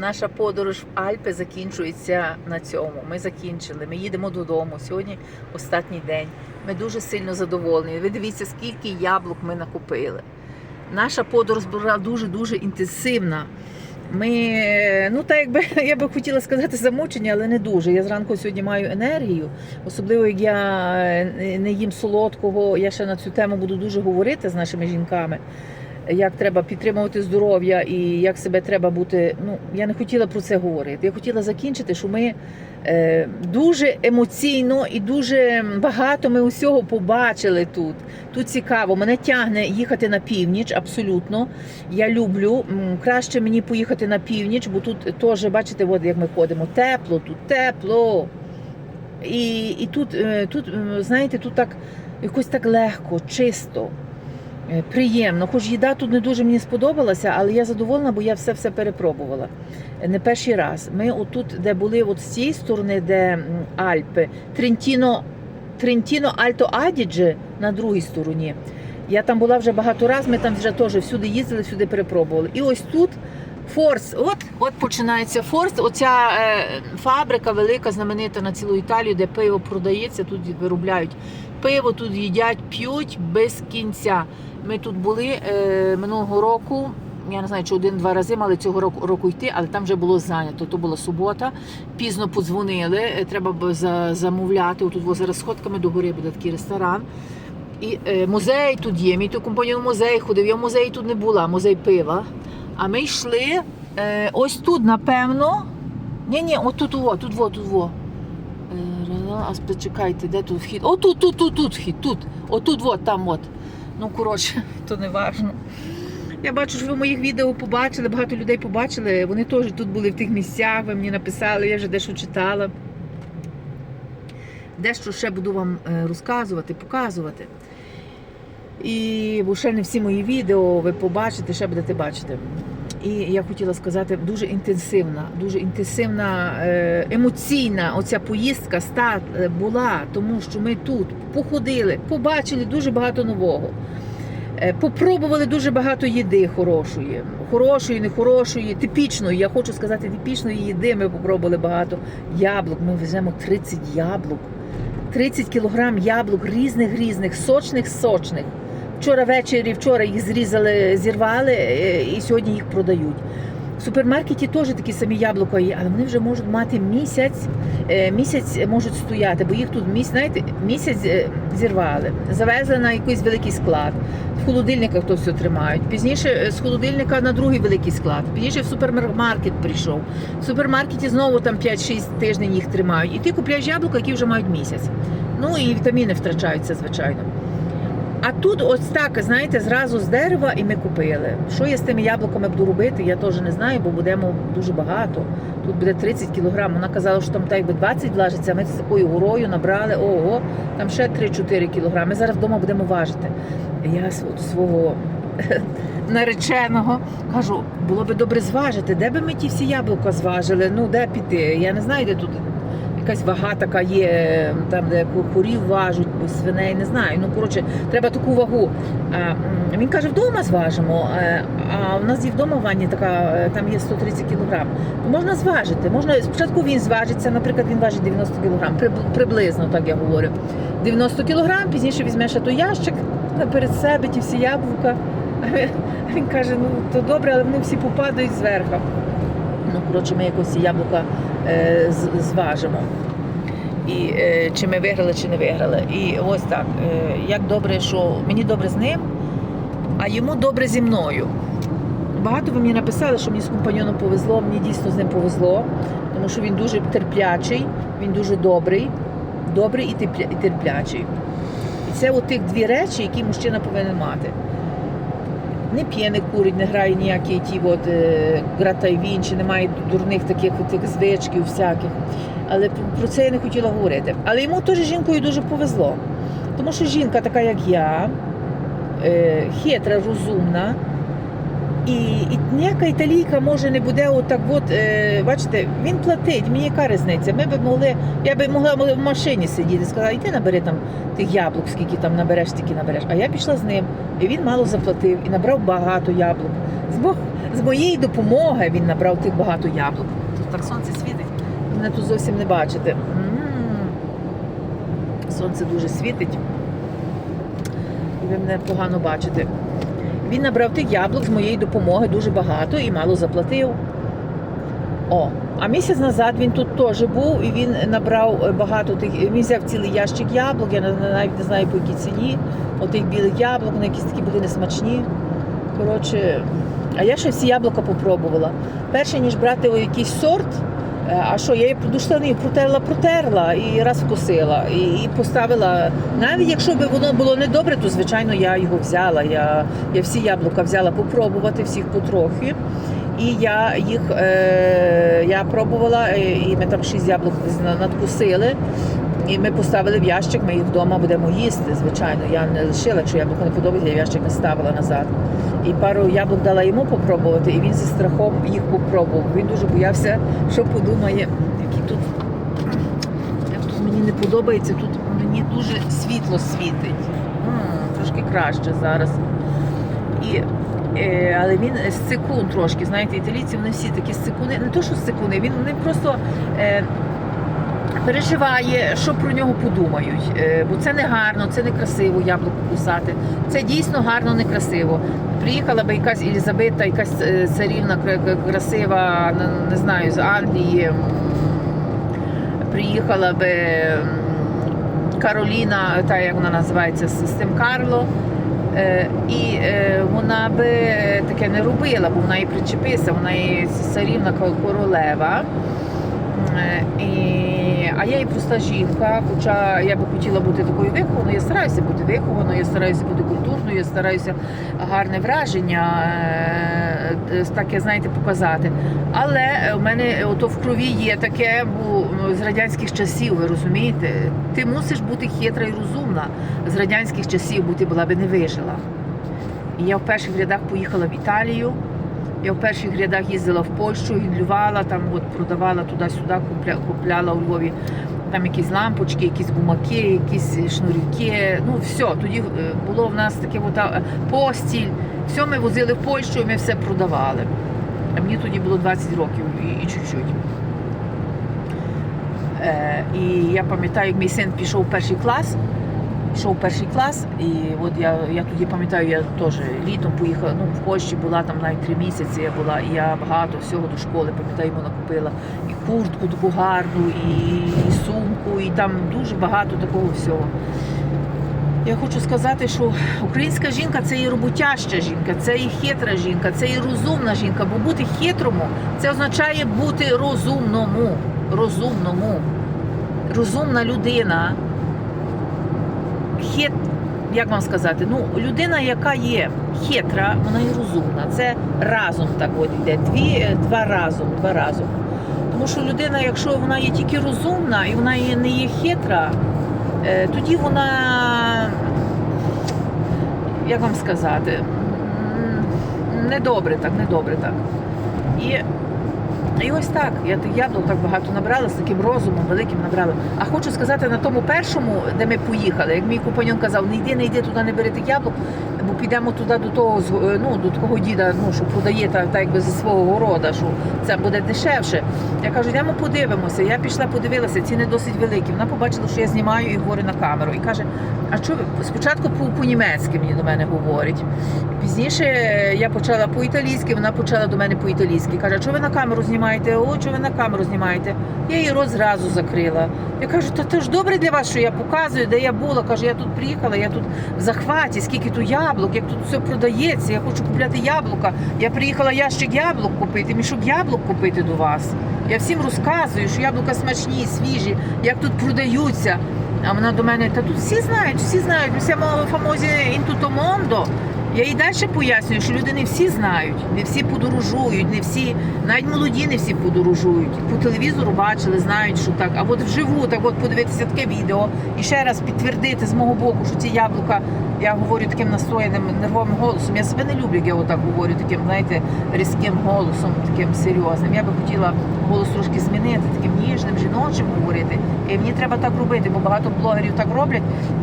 Наша подорож в Альпи закінчується на цьому. Ми закінчили. Ми їдемо додому. Сьогодні останній день. Ми дуже сильно задоволені. Ви дивіться, скільки яблук ми накупили. Наша подорож була дуже-дуже інтенсивна. Ми, ну так якби я би хотіла сказати замучені, але не дуже. Я зранку сьогодні маю енергію, особливо як я е, не їм солодкого. Я ще на цю тему буду дуже говорити з нашими жінками. Як треба підтримувати здоров'я і як себе треба бути. Ну я не хотіла про це говорити. Я хотіла закінчити, що ми е, дуже емоційно і дуже багато ми усього побачили тут. Тут цікаво. Мене тягне їхати на північ, абсолютно. Я люблю. Краще мені поїхати на північ, бо тут теж, бачите, от як ми ходимо. Тепло, тут тепло. І, і тут, е, тут, знаєте, тут так якось так легко, чисто. Е, Приємно, хоч їда тут не дуже мені сподобалася, але я задоволена, бо я все все перепробувала. Е, Не перший раз. Ми отут, де були, от з цієї сторони, де Альпи, Трентіно, Трентіно Альто Адідже на другій стороні. Я там була вже багато разів, ми там вже теж всюди їздили, всюди перепробували. І ось тут Форс, от, от починається Форс. Оця е, фабрика велика, знаменита на цілу Італію, де пиво продається, тут виробляють пиво, тут їдять, п'ють без кінця. Ми тут були е, минулого року. Я не знаю, чи один-два рази мали цього року, року йти, але там вже було зайнято. То була субота. Пізно подзвонили. е, Треба за, замовляти. Тут зараз сходками до гори буде такий ресторан. І е, музей тут є. Мій то компаньон музей ходив. Я в музеї тут не була, музей пива. А ми йшли е, ось тут, напевно. Ні, ні, отут, во, тут, во, тут, во. Е, А почекайте, де тут вхід? О, тут, тут, тут, тут вхід, тут. Отут, от, там, от. Ну, коротше, то не важно. Я бачу, що ви моїх відео побачили, багато людей побачили. Вони теж тут були в тих місцях, ви мені написали, я вже дещо читала. Дещо ще буду вам е, розказувати, показувати. І бо ще не всі мої відео ви побачите, ще будете бачити. І я хотіла сказати, дуже інтенсивна, дуже інтенсивна, е, емоційна оця поїздка е, була, тому що ми тут походили, побачили дуже багато нового. Е, Попробували дуже багато їди хорошої, хорошої, нехорошої, типічної. Я хочу сказати, типічної їди ми попробували багато. Яблук. Ми веземо 30 яблук, 30 кілограм яблук різних різних, сочних, сочних. Вчора ввечері, вчора їх зрізали, зірвали е, і сьогодні їх продають. В супермаркеті теж такі самі яблука є, але вони вже можуть мати місяць, е, місяць можуть стояти, бо їх тут місяць, знаєте, місяць е, зірвали, завезли на якийсь великий склад. В холодильниках то все тримають. Пізніше з холодильника на другий великий склад. Пізніше в супермаркет прийшов. В супермаркеті знову там 5-6 тижнів їх тримають. І ти купляєш яблука, які вже мають місяць. Ну і вітаміни втрачаються, звичайно. А тут ось так, знаєте, зразу з дерева і ми купили. Що я з тими яблуками буду робити, я теж не знаю, бо будемо дуже багато. Тут буде 30 кілограм. Вона казала, що там так якби 20 влажиться. Ми з такою горою набрали ого, там ще 3-4 кілограми. Ми зараз вдома будемо важити. Я свого нареченого кажу, було би добре зважити, де би ми ті всі яблука зважили, ну де піти. Я не знаю, де тут якась вага така є, там де курів важуть, свиней, не знаю. Ну коротше, треба таку вагу. А, він каже, вдома зважимо. А у нас є вдома в ванні така, е, там є 130 кілограм. Можна зважити. Можна спочатку він зважиться, наприклад, він важить 90 кілограм, приблизно так я говорю. 90 кілограм, пізніше візьмеш той ящик перед себе, ті всі яблука. Він- він каже, ну то добре, але вони всі попадають зверху. Ну, коротше, ми якось яблука зважимо. І е, чи ми виграли, чи не виграли. І ось так. Е, як добре, що мені добре з ним, а йому добре зі мною. Багато ви мені написали, що мені з компаньоном повезло, мені дійсно з ним повезло, тому що він дуже терплячий, він дуже добрий, добрий і терплячий. І це от тих дві речі, які мужчина повинен мати. Не п'є, не курить, не грає ніякі ті от, е, гратайвін, чи немає дурних таких тих звичків всяких. Але про- це я не хотіла говорити. Але йому теж жінкою дуже повезло. Тому що жінка така, як я, е, хитра, розумна, І, і ніяка італійка може не буде отак, от, е, бачите, він платить, мені яка різниця. Ми б могли, я би могла в машині сидіти, сказала, йди набери там тих яблук, скільки там набереш, стільки набереш. А я пішла з ним, і він мало заплатив і набрав багато яблук. З, з моєї допомоги він набрав тих багато яблук. Тут так сонце світить, мене тут зовсім не бачите. М. Сонце дуже світить. І ви мене погано бачите. Він набрав тих яблук з моєї допомоги дуже багато і мало заплатив. О, а місяць назад він тут теж був і він набрав е, багато тих. Він взяв цілий ящик яблук, я навіть не знаю по якій ціні. Отих білих яблук, вони якісь такі були несмачні. Коротше, а я ще всі яблука попробувала. Перше, ніж брати якийсь сорт, е, а що, я її до штанів протерла, протерла і раз вкусила. І, і поставила. Навіть якщо б воно було недобре, то звичайно я його взяла. Я, я всі яблука взяла попробувати, всіх потрохи. І я їх е, я пробувала, е, і ми там шість яблук надкусили. І ми поставили в ящик, ми їх вдома будемо їсти, звичайно. Я не лишила, якщо яблуко не подобається, я в ящик не ставила назад. І пару яблук дала йому попробувати, і він зі страхом їх попробував. Він дуже боявся, що подумає, які тут, як тут мені не подобається, тут мені дуже світло світить. М, трошки краще зараз. І, е, але він з секунд трошки, знаєте, італійці вони всі такі секуни, не то, що секуни, він вони просто. Е, переживає, що про нього подумають. Е, Бо це не гарно, це не красиво яблуко кусати. Це дійсно гарно, некрасиво. Приїхала би якась Елізабета, якась е, царівна кра- кра- красива, не- знаю, з Англії. Приїхала би Кароліна, та як вона називається, з тим Карло. Е, І е, вона би таке не робила, бо вона і причепилася, вона і царівна королева. Е, А я і проста жінка, хоча я би хотіла бути такою вихованою, я стараюся бути вихованою, я стараюся бути культурною, я стараюся гарне враження е, е, таке, знаєте, показати. Але в мене ото в крові є таке, бо з радянських часів, ви розумієте, ти мусиш бути хитра і розумна. З радянських часів, бо ти була би не вижила. І я в перших рядах поїхала в Італію. Я в перших рядах їздила в Польщу, гідлювала, там от продавала туди-сюди, купля, купляла у Львові там якісь лампочки, якісь гумаки, якісь шнурівки. Ну все, тоді е, було в нас таке от, постіль. Все ми возили в Польщу, і ми все продавали. А мені тоді було 20 років і, і чуть-чуть. Е, і я пам'ятаю, як мій син пішов у перший клас. Пішов перший клас, і от я, я тоді пам'ятаю, я теж літом поїхала, ну в Польщі була там навіть три місяці. Я була, і я багато всього до школи, пам'ятаю, йому накупила і куртку таку гарну, і, і сумку, і там дуже багато такого всього. Я хочу сказати, що українська жінка це і роботяща жінка, це і хитра жінка, це і розумна жінка. Бо бути хитрому це означає бути розумному. Розумному. Розумна людина. Хит, як вам сказати, ну людина, яка є хитра, вона і розумна. Це разом так от йде. Дві, два разом, два разом. Тому що людина, якщо вона є тільки розумна і вона не є хитра, е, тоді вона, як вам сказати, недобре так, недобре так. І, і ось так, я я ну, так багато набрала, з таким розумом великим набрала. А хочу сказати, на тому першому, де ми поїхали, як мій купаньон казав, не йди, не йди туди, не бери тих яблук, бо підемо туди до того, е, ну, до такого діда, ну, що продає так, так якби зі свого города, що це буде дешевше. Я кажу, йдемо подивимося. Я пішла, подивилася, ціни досить великі. Вона побачила, що я знімаю і говорю на камеру. І каже: а що ви спочатку по- по-німецьки мені до мене говорить. Пізніше я почала по-італійськи, вона почала до мене по-італійськи. Каже, що ви на камеру знімаєте? О, що ви на камеру знімаєте? Я її рот зразу закрила. Я кажу, та це ж добре для вас, що я показую, де я була. Кажу, я тут приїхала, я тут в захваті, скільки тут яблук, як тут все продається. Я хочу купляти яблука. Я приїхала ящик яблук купити, мішок яблук купити до вас. Я всім розказую, що яблука смачні, свіжі, як тут продаються. А вона до мене, та тут всі знають, всі знають, вся мова фамозі mondo. Я їй далі пояснюю, що люди не всі знають, не всі подорожують, не всі, навіть молоді не всі подорожують. По телевізору бачили, знають, що так. А от вживу, так от подивитися таке відео і ще раз підтвердити з мого боку, що ці яблука, я говорю таким настояним нервовим голосом. Я себе не люблю, як я отак говорю, таким, знаєте, різким голосом, таким серйозним. Я би хотіла голос трошки змінити, таким ніжним, жіночим говорити. І мені треба так робити, бо багато блогерів так роблять,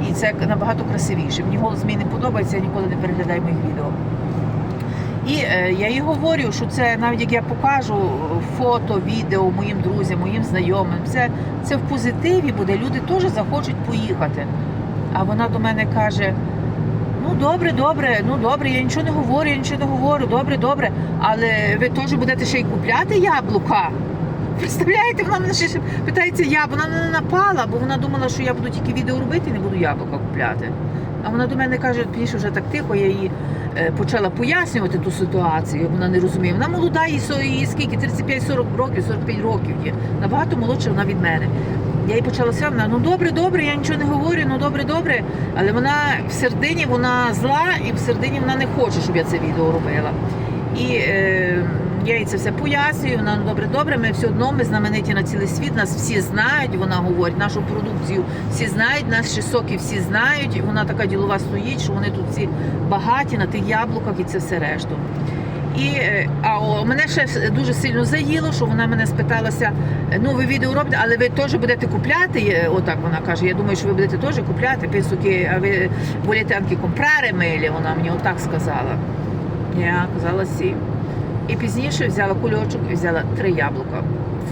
і це набагато красивіше. Мені голос мій не подобається, я ніколи не переглядаю моїх відео. І е, я їй говорю, що це навіть як я покажу е, фото, відео моїм друзям, моїм знайомим, це, це в позитиві буде. Люди теж захочуть поїхати. А вона до мене каже: ну добре, добре, ну добре, я нічого не говорю, я нічого не говорю, добре, добре. Але ви теж будете ще й купляти яблука. Представляєте, вона мене ще питається я, вона не напала, бо вона думала, що я буду тільки відео робити і не буду яблука купляти. А вона до мене каже, пізніше вже так тихо, я їй е, почала пояснювати ту ситуацію, вона не розуміє. Вона молода, їй скільки, 35-40 років, 45 років є. Набагато молодша вона від мене. Я їй почала все, вона, ну добре, добре, я нічого не говорю, ну добре, добре. Але вона в середині вона зла і в середині вона не хоче, щоб я це відео робила. І е, я їй це все пояснюю. Вона ну добре, добре. Ми все одно ми знамениті на цілий світ. Нас всі знають. Вона говорить, нашу продукцію всі знають, наші соки всі знають. І Вона така ділова стоїть, що вони тут всі багаті на тих яблуках і це все решту. І е, а о, мене ще дуже сильно заїло, що вона мене спиталася: ну ви відео робите, але ви теж будете купляти. Е, Отак вона каже. Я думаю, що ви будете теж купляти писуки, а ви анки компрари милі. Вона мені отак сказала. Я казала сі. І пізніше взяла кульочок і взяла три яблука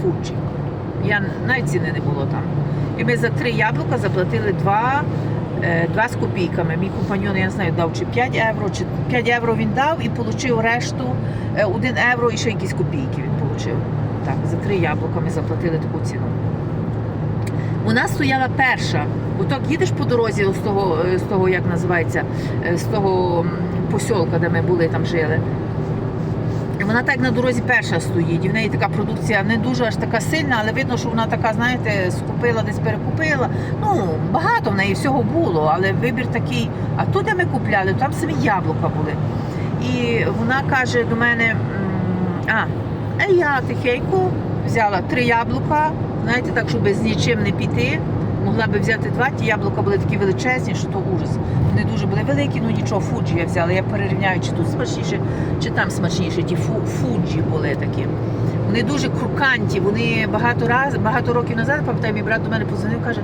фуджі. Я навіть ціни не було там. І ми за три яблука заплатили два, е, два з копійками. Мій компаньон, я не знаю, дав чи 5 євро, чи 5 євро він дав і отримав решту е, 1 євро і ще якісь копійки він отримав. Так, за три яблука ми заплатили таку ціну. Вона стояла перша. Отак їдеш по дорозі з того, е, з того, як називається, е, з того посілка, де ми були, там жили. Вона так на дорозі перша стоїть. І в неї така продукція не дуже аж така сильна, але видно, що вона така, знаєте, скупила, десь перекупила. Ну, багато в неї всього було, але вибір такий. А тут, де ми купляли, там самі яблука були. І вона каже до мене: а, а я тихенько взяла три яблука, знаєте, так, щоб з нічим не піти. Могла би взяти два, ті яблука були такі величезні, що то ужас. Вони дуже були великі, ну нічого, фуджі я взяла. Я перерівняю, чи тут смачніше, чи там смачніше. Ті фу, фуджі були такі. Вони дуже круканті, вони багато раз, багато років назад, пам'ятаю, мій брат до мене позвонив, каже,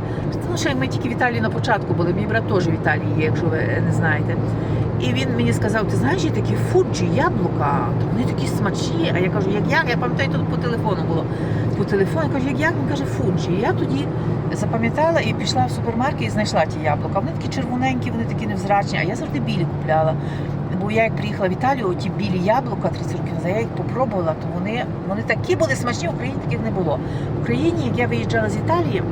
що ну, ми тільки в Італії на початку були. Мій брат теж в Італії є, якщо ви не знаєте. І він мені сказав, ти знаєш, є такі фуджі, яблука, вони такі смачні. А я кажу, як як? Я пам'ятаю, тут по телефону було. По телефону кажу, як як? Він каже, фуджі. І я тоді запам'ятала і пішла в супермаркет і знайшла ті яблука. Вони такі червоненькі, вони такі невзрачні, а я завжди білі купляла. Бо я як приїхала в Італію, ті білі яблука 30 років назад, я їх попробувала, то вони, вони такі були смачні, в Україні таких не було. В Україні, як я виїжджала з Італії,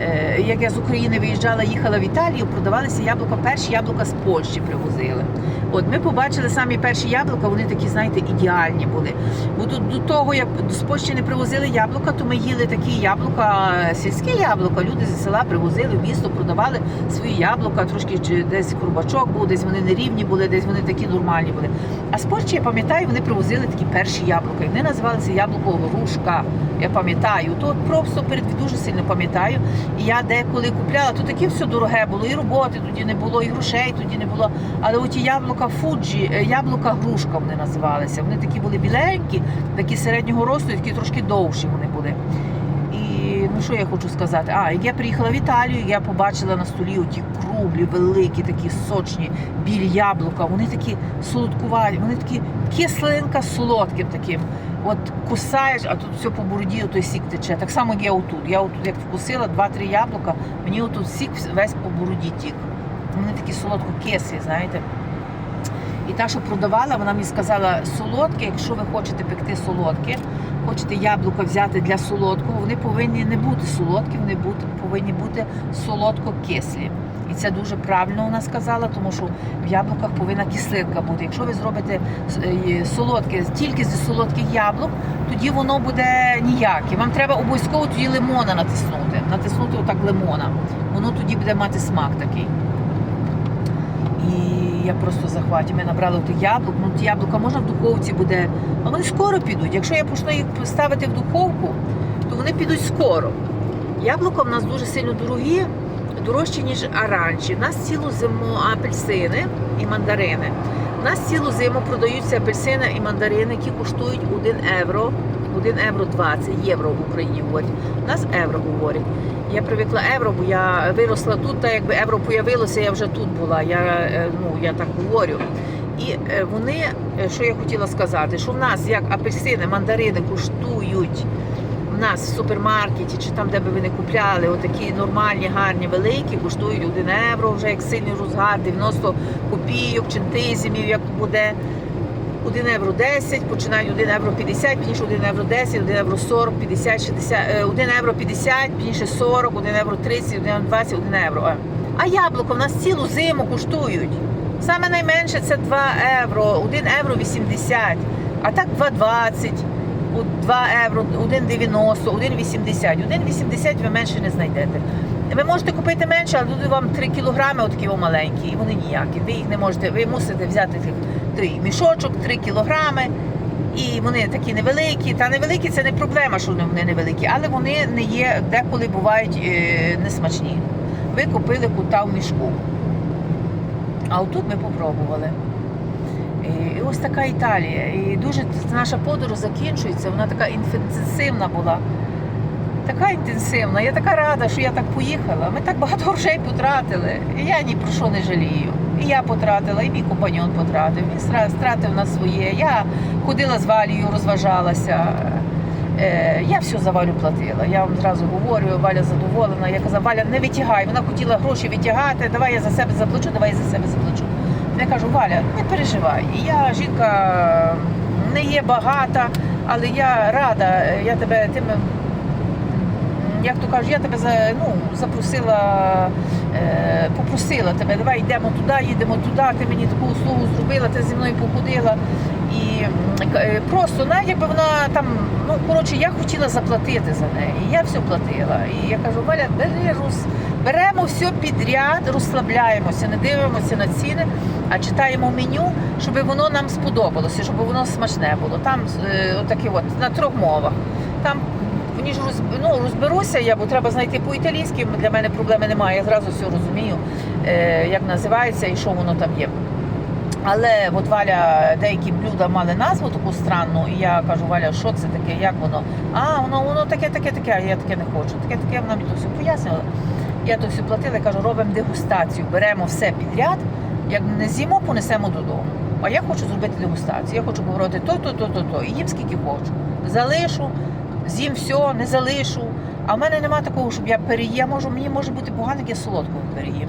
е, як я з України виїжджала, їхала в Італію, продавалися яблука, перші яблука з Польщі привозили. От ми побачили самі перші яблука, вони такі, знаєте, ідеальні були. Бо до, до того, як з Польщі не привозили яблука, то ми їли такі яблука, сільські яблука. Люди зі села привозили в місто, продавали свої яблука, трошки чи десь хрубачок був, десь вони нерівні були, десь вони такі нормальні були. А з Польщі, я пам'ятаю, вони привозили такі перші яблука. І вони називалися яблуко грушка. Я пам'ятаю, то просто перед дуже сильно пам'ятаю. І я деколи купляла, то таке все дороге було, і роботи тоді не було, і грошей тоді не було. Але оті яблука Фуджі, е, яблука грушка вони називалися. Вони такі були біленькі, такі середнього росту, такі трошки довші вони були. І ну що я хочу сказати? А, як я приїхала в Італію, я побачила на столі оті круглі, великі, такі сочні, білі яблука. Вони такі солодкуваті, вони такі кислинка солодким таким. От кусаєш, а тут все по бороді, той сік тече. Так само, як я отут. Я отут як вкусила два-три яблука, мені отут сік весь по бороді тік. Вони такі солодко-кислі, знаєте. І та, що продавала, вона мені сказала, солодке, якщо ви хочете пекти солодке, хочете яблука взяти для солодкого, вони повинні не бути солодкі, вони бути, повинні бути солодко-кислі. І це дуже правильно вона сказала, тому що в яблуках повинна кислинка бути. Якщо ви зробите е, солодке тільки зі солодких яблук, тоді воно буде ніяке. Вам треба обов'язково тоді лимона натиснути. Натиснути отак лимона. Воно тоді буде мати смак такий. Я просто захваті. Ми набрали тих яблук. Ну, яблука можна в духовці буде. А вони скоро підуть. Якщо я почну їх ставити в духовку, то вони підуть скоро. Яблука в нас дуже сильно дорогі, дорожчі, ніж оранжі. У нас цілу зиму апельсини і мандарини. У нас цілу зиму продаються апельсини і мандарини, які коштують 1 євро. 1 євро 20 євро в Україні говорять. У нас євро говорять. Я привикла євро, бо я виросла тут, та якби євро появилося, я вже тут була. Я, е, ну, я так говорю. І е, вони, е, що я хотіла сказати, що в нас як апельсини, мандарини коштують в нас в супермаркеті чи там, де би ви не купляли, отакі нормальні, гарні, великі, коштують 1 євро, вже як сильний розгар, 90 копійок, чентизмів, як буде. 1 євро 10, починають 1 євро 50, пізніше 1 євро 10, 1 євро 40, 50, 60, е, 1 євро 50, пізніше 40, 1 євро 30, 1 євро 20, 1 євро. А яблуко в нас цілу зиму коштують. Саме найменше це 2 євро, 1 євро 80, а так 2,20, 2 євро, 1,90, 1,80. 1,80 ви менше не знайдете. Ви можете купити менше, але тут вам 3 кілограми, отакі о маленькі, і вони ніякі. Ви їх не можете, ви мусите взяти тих три мішочок, 3 кілограми. І вони такі невеликі. Та невеликі це не проблема, що вони невеликі, але вони не є, деколи бувають е, несмачні. Ви купили кута в мішку. А отут ми попробували. І ось така Італія. І дуже наша подорож закінчується, вона така інтенсивна була. Така інтенсивна. Я така рада, що я так поїхала. Ми так багато грошей потратили. І я ні про що не жалію. І я потратила, і мій компаньон потратив. Він стра- стратив на своє. Я ходила з Валією, розважалася. Е, Я все за Валю платила. Я вам зразу говорю, Валя задоволена. Я казала, Валя, не витягай. Вона хотіла гроші витягати, давай я за себе заплачу, давай я за себе заплачу. Я кажу, Валя, не переживай. Я жінка не є багата, але я рада, я тебе тим як то кажуть, я тебе ну, запросила, попросила тебе, давай йдемо туди, їдемо туди, ти мені таку услугу зробила, ти зі мною походила. І е, просто, навіть якби вона там, ну коротше, я хотіла заплатити за неї. І я все платила. І я кажу, Валя, бери роз, беремо все підряд, розслабляємося, не дивимося на ціни, а читаємо меню, щоб воно нам сподобалося, щоб воно смачне було. Там е, отакі от на трьох мовах. Там ніж роз, ну, розберуся я, бо треба знайти по-італійськи. Для мене проблеми немає. Я зразу все розумію, е, як називається і що воно там є. Але от Валя, деякі блюда мали назву таку странну, і я кажу, Валя, що це таке, як воно? А, воно воно таке, таке, таке, а я таке не хочу. Таке, таке, вона мені то все пояснила. Я то все платила кажу, робимо дегустацію, беремо все підряд, як не з'їмо, понесемо додому. А я хочу зробити дегустацію. Я хочу говорити то, то, то, то, то. І їм скільки хочу. Залишу, з'їм все, не залишу. А в мене нема такого, щоб я переїм. Можу, мені може бути погано, як я солодкого переїм.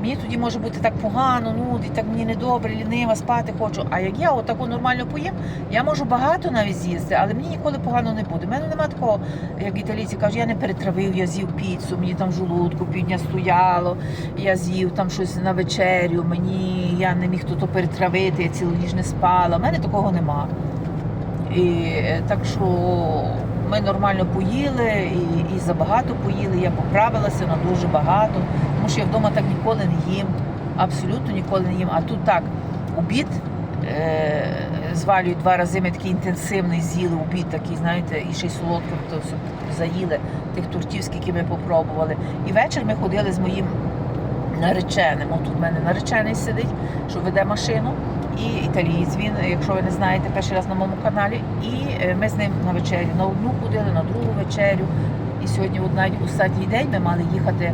Мені тоді може бути так погано, ну так мені недобре, лінива, спати хочу. А як я отаку нормально поїм, я можу багато навіть з'їсти, але мені ніколи погано не буде. У мене нема такого, як італійці кажуть, я не перетравив, я з'їв піцу, мені там в желудку півдня стояло, я з'їв там щось на вечерю, мені я не міг тут перетравити, я цілу ніч не спала. У мене такого нема. І е, так що ми нормально поїли і, і забагато поїли. Я поправилася на дуже багато, тому що я вдома так ніколи не їм. Абсолютно ніколи не їм. А тут так, обід е, з Валею два рази ми такий інтенсивний з'їли обід, такий, знаєте, і ще й солодко то все заїли тих тортів, скільки ми попробували. І вечір ми ходили з моїм нареченим. От тут в мене наречений сидить, що веде машину. І італієць він, якщо ви не знаєте, перший раз на моєму каналі. І е, ми з ним на вечерю на одну ходили, на другу вечерю. І сьогодні, навіть останній день, ми мали їхати.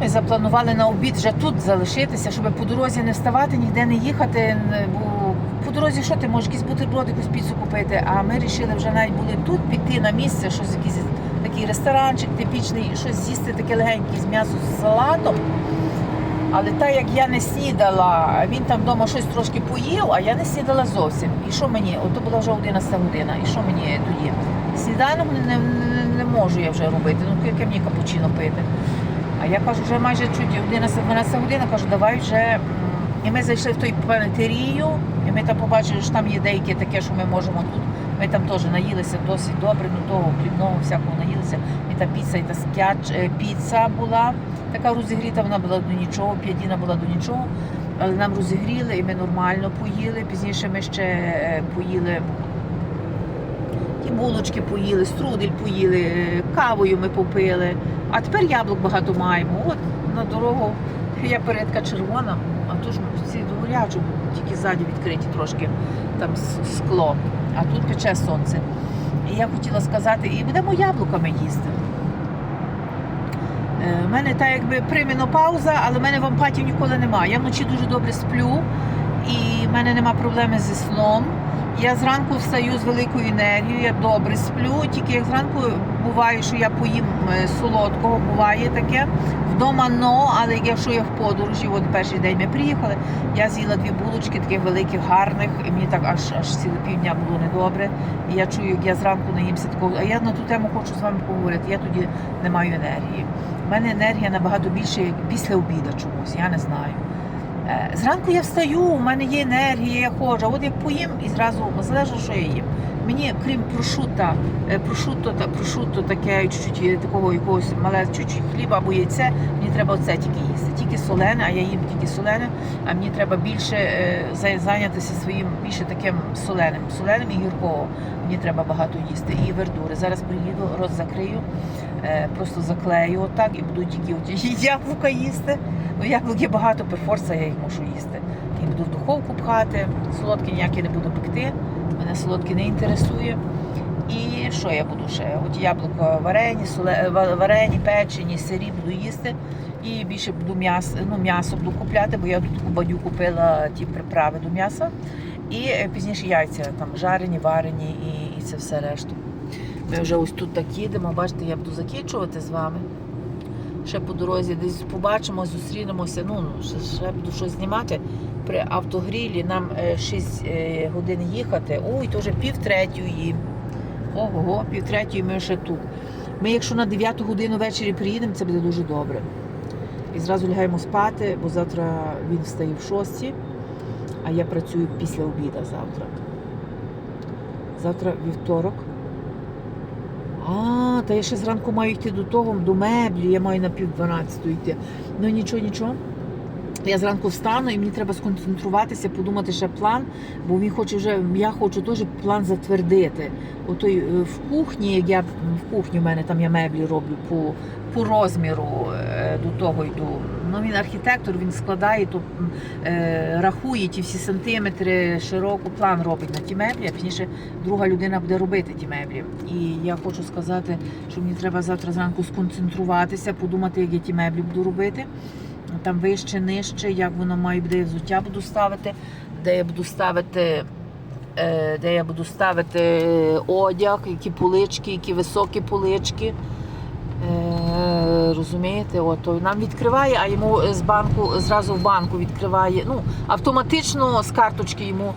Ми запланували на обід вже тут залишитися, щоб по дорозі не вставати, ніде не їхати. Бо по дорозі що ти можеш якийсь бутерброд, якусь піцу купити. А ми вирішили вже навіть були тут піти на місце, щось якийсь такий ресторанчик типічний, щось з'їсти таке легеньке з м'ясом з салатом. Але так як я не снідала, він там вдома щось трошки поїв, а я не снідала зовсім. І що мені? От то була вже 11 година. І що мені тоді? Сніданок не, не, не можу я вже робити. Ну яке мені капучино пити. А я кажу, вже майже чуть 11-12 година, кажу, давай вже. І ми зайшли в той панетерію, і ми там побачили, що там є деякі таке, що ми можемо тут. Ми там теж наїлися досить добре, ну того хлібного всякого наїлися. І та піца, і та скяч, е, піца була така розігріта, вона була до нічого, п'ядіна була до нічого. але нам розігріли і ми нормально поїли. Пізніше ми ще е, поїли ті булочки поїли, струдель поїли, е, кавою ми попили. А тепер яблук багато маємо. От на дорогу я передка червона, а то ж ці горячу, тільки ззаді відкриті трошки там скло, а тут пече сонце. І я хотіла сказати, і будемо яблуками їсти. У мене так якби примінопауза, але в мене вампатів ніколи немає. Я вночі дуже добре сплю, і в мене нема проблеми зі сном. Я зранку встаю з великою енергією, я добре сплю. Тільки як зранку буває, що я поїм е, солодкого, буває таке. Вдома но, але якщо я в подорожі, от перший день ми приїхали, я з'їла дві булочки, таких великих, гарних, і мені так аж аж ціле півдня було недобре. І я чую, як я зранку наїмся такого. А я на ту тему хочу з вами поговорити. Я тоді не маю енергії. У мене енергія набагато більше як після обіду чомусь, я не знаю. Е, Зранку я встаю, у мене є енергія, я ходжу. А от як поїм і зразу залежно, що я їм. Мені, крім прошута, е, прошутто, та прошутто таке чуть-чуть такого якогось мале чуть-чуть хліба або яйце, мені треба оце тільки їсти. Тільки солене, а я їм тільки солене, а мені треба більше е, зайнятися своїм більше таким соленим. Соленим і гіркого. Мені треба багато їсти. І вердури. Зараз приїду, роз закрию, е, просто заклею отак і буду тільки от яблука їсти. Ну, яблук є багато, перфорса я їх можу їсти. І буду в духовку пхати, солодкі ніякі не буду пекти. Мене солодкі не інтересує. І що я буду ще? От яблука варені, соле, варені, печені, сирі буду їсти. І більше буду м'ясо, ну, м'ясо буду купляти, бо я тут у бадю купила ті приправи до м'яса. І е, пізніше яйця там жарені, варені і, і це все решту. Ми вже ось тут так їдемо, бачите, я буду закінчувати з вами. Ще по дорозі десь побачимо, зустрінемося. Ну, ще, ще буду щось знімати. При автогрілі нам 6 годин їхати. Ой, то вже пів третьої. Ого, пів ми ще тут. Ми, якщо на 9 годину ввечері приїдемо, це буде дуже добре. І зразу лягаємо спати, бо завтра він встає в 6, а я працюю після обіду завтра. Завтра вівторок. А, та я ще зранку маю йти до того, до меблі, я маю на пів 12 йти. Ну нічого, нічого. Я зранку встану і мені треба сконцентруватися, подумати ще план, бо він хоче вже, я хочу теж план затвердити. Отой е, в кухні, як я в кухні в мене там я меблі роблю по, по розміру е, до того йду. Ну він архітектор, він складає, то е, рахує ті всі сантиметри, широко план робить на ті меблі, а пізніше друга людина буде робити ті меблі. І я хочу сказати, що мені треба завтра зранку сконцентруватися, подумати, як я ті меблі буду робити. Там вище, нижче, як воно має, де взуття буду ставити, де я буду ставити. е, Де я буду ставити е, одяг, які полички, які високі полички. Розумієте, от нам відкриває, а йому з банку зразу в банку відкриває. Ну, автоматично з карточки йому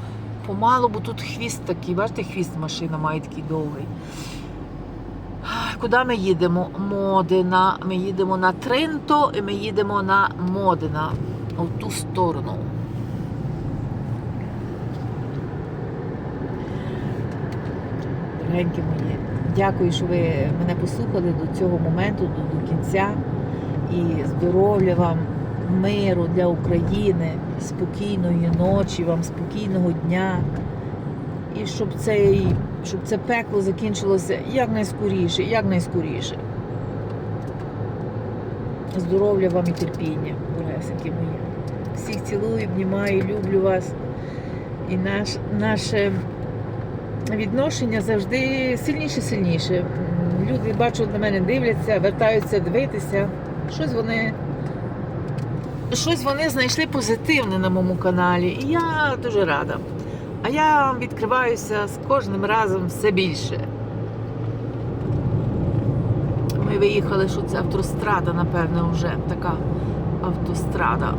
помало, бо тут хвіст такий, бачите, хвіст машина має такий довгий. Куди ми їдемо? Модина. Ми їдемо на Тринто і ми їдемо на Модина. В ту сторону. Дорогенькі мої, дякую, що ви мене послухали до цього моменту, до, до кінця. І здоров'я вам, миру для України, спокійної ночі, вам спокійного дня. І щоб цей, щоб це пекло закінчилося якнайскоріше, якнайскоріше. Здоров'я вам і терпіння, дорогесенькі мої. Всіх цілую, обнімаю, люблю вас. І наш, наше відношення завжди сильніше, сильніше. Люди бачу на мене дивляться, вертаються дивитися. Щось вони. Щось вони знайшли позитивне на моєму каналі, і я дуже рада. А я відкриваюся з кожним разом все більше. Ми виїхали, що це автострада, напевне, вже така автострада.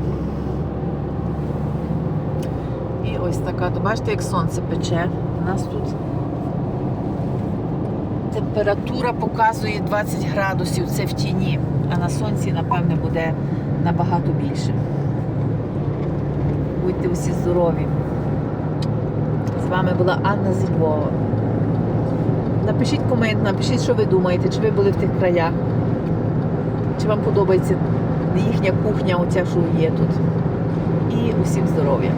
І ось така, то бачите, як сонце пече. У нас тут температура показує 20 градусів, це в тіні, а на сонці, напевне, буде набагато більше. Будьте усі здорові. З вами була Анна зі. Напишіть комент, напишіть, що ви думаєте, чи ви були в тих краях, чи вам подобається їхня кухня, оця, що є тут. і усім здоров'я.